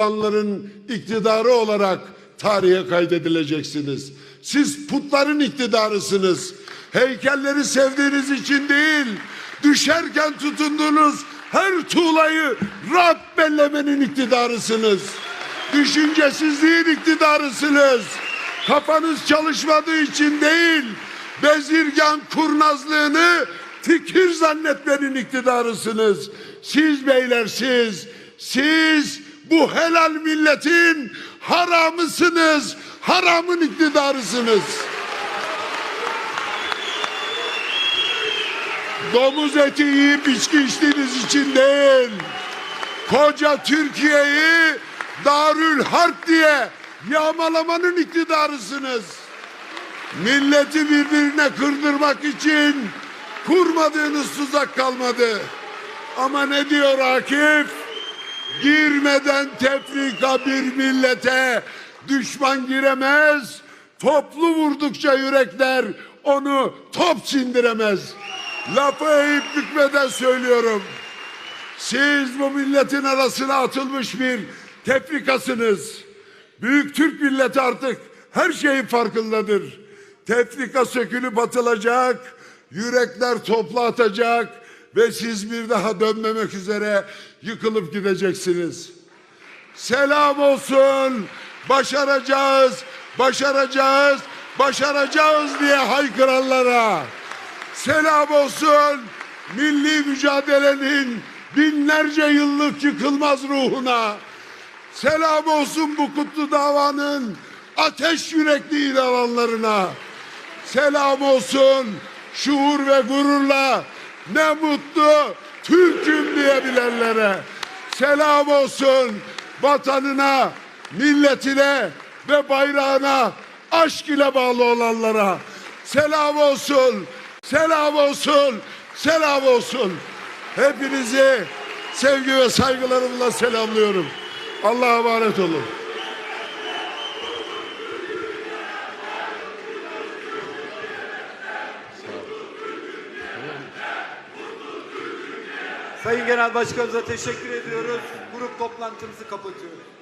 Erdoğanların iktidarı olarak tarihe kaydedileceksiniz. Siz putların iktidarısınız. Heykelleri sevdiğiniz için değil, düşerken tutunduğunuz her tuğlayı Rab bellemenin iktidarısınız. Düşüncesizliğin iktidarısınız. Kafanız çalışmadığı için değil, bezirgan kurnazlığını fikir zannetmenin iktidarısınız. Siz beyler siz, siz bu helal milletin haramısınız, haramın iktidarısınız. Domuz eti yiyip içki içtiğiniz için değil, koca Türkiye'yi Darül Harp diye yağmalamanın iktidarısınız. Milleti birbirine kırdırmak için kurmadığınız tuzak kalmadı. Ama ne diyor Akif? Girmeden tefrika bir millete düşman giremez. Toplu vurdukça yürekler onu top sindiremez. Lafı eğip bükmeden söylüyorum. Siz bu milletin arasına atılmış bir tefrikasınız. Büyük Türk milleti artık her şeyin farkındadır. Tefrika sökülüp atılacak, yürekler topla atacak ve siz bir daha dönmemek üzere yıkılıp gideceksiniz. Selam olsun, başaracağız, başaracağız, başaracağız diye haykıranlara. Selam olsun milli mücadelenin binlerce yıllık yıkılmaz ruhuna. Selam olsun bu kutlu davanın ateş yürekli ilanlarına. Selam olsun şuur ve gururla ne mutlu Türk'üm diyebilenlere. Selam olsun vatanına, milletine ve bayrağına aşk ile bağlı olanlara. Selam olsun, selam olsun, selam olsun. Hepinizi sevgi ve saygılarımla selamlıyorum. Allah'a emanet olun. Sayın Genel Başkanımıza teşekkür ediyoruz. Grup toplantımızı kapatıyoruz.